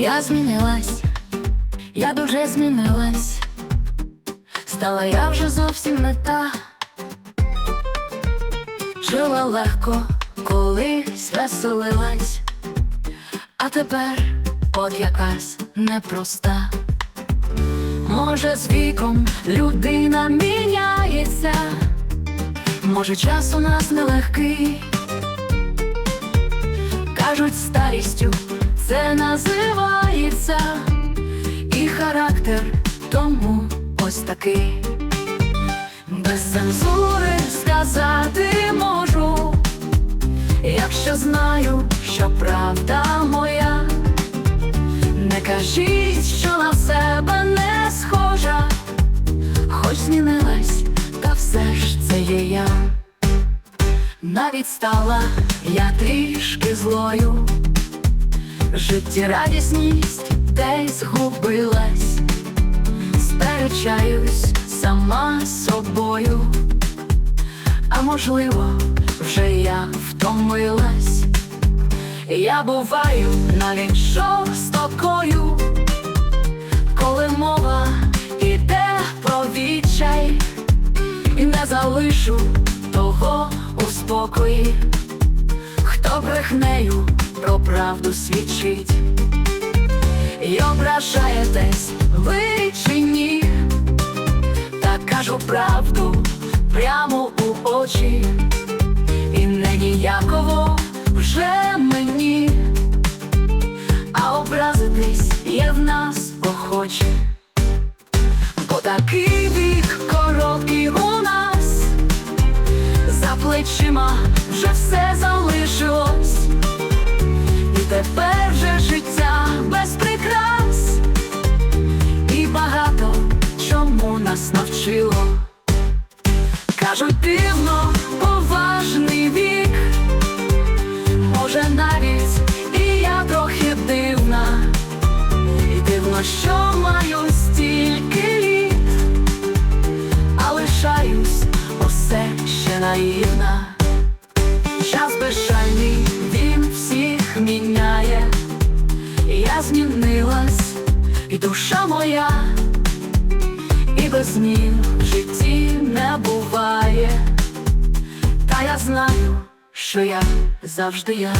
Я змінилась, я дуже змінилась, стала я вже зовсім не та, жила легко, колись веселилась, а тепер от якась непроста. Може, з віком людина міняється, може, час у нас нелегкий. Кажуть, старістю це називається, і характер тому ось такий. Без цензури сказати можу, якщо знаю, що правда моя. Не кажіть, що на себе не схожа, хоч змінилась, та все ж це є я. Навіть стала я трішки злою, життєрадісність десь згубилась, сперечаюсь сама собою, а можливо, вже я втомилась. Я буваю навіть жорстокою, коли мова іде про відчай, і не залишу того у спокої, хто брехнею про правду свідчить, і ображаєтесь ви чи ні, та кажу правду прямо у очі, і не ніяково вже мені, а образитись є в нас охоче, бо такий вік короткий у нас, за плечима вже все залишилось, тепер вже життя без прикрас, і багато чому нас навчило. Кажуть, дивно, поважний вік. Може навіть і я трохи дивна, і дивно, що маю стільки літ, а лишаюсь усе ще наївна. Я змінилась, і душа моя, і без змін в житті не буває, та я знаю що я завжди я.